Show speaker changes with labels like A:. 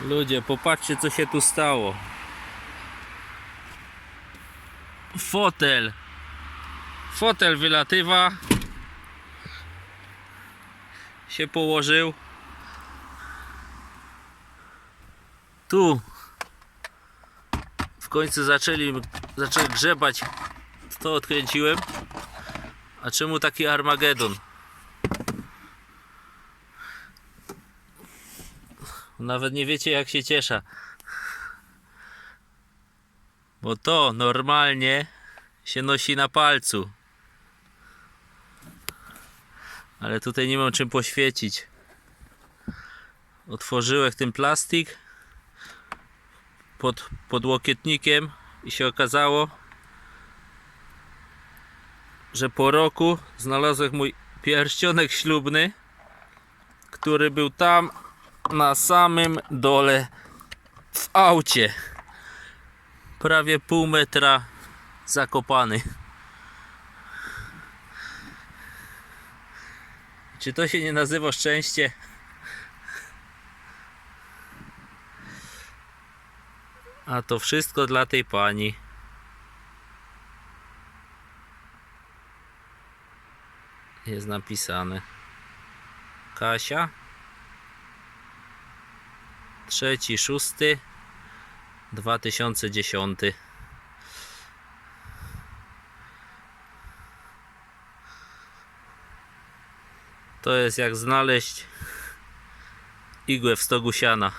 A: Ludzie, popatrzcie co się tu stało. Fotel. Fotel wylatywa. Się położył. Tu. W końcu zaczęli, zaczęli grzebać. To odkręciłem. A czemu taki Armagedon? Nawet nie wiecie jak się cieszę. Bo to normalnie się nosi na palcu. Ale tutaj nie mam czym poświecić. Otworzyłem ten plastik pod podłokietnikiem i się okazało, że po roku znalazłem mój pierścionek ślubny, który był tam na samym dole w aucie. Prawie pół metra zakopany. Czy to się nie nazywa szczęście? A to wszystko dla tej pani. Jest napisane. Kasia. Trzeci, szósty, 2010. To jest jak znaleźć igłę w stogu siana.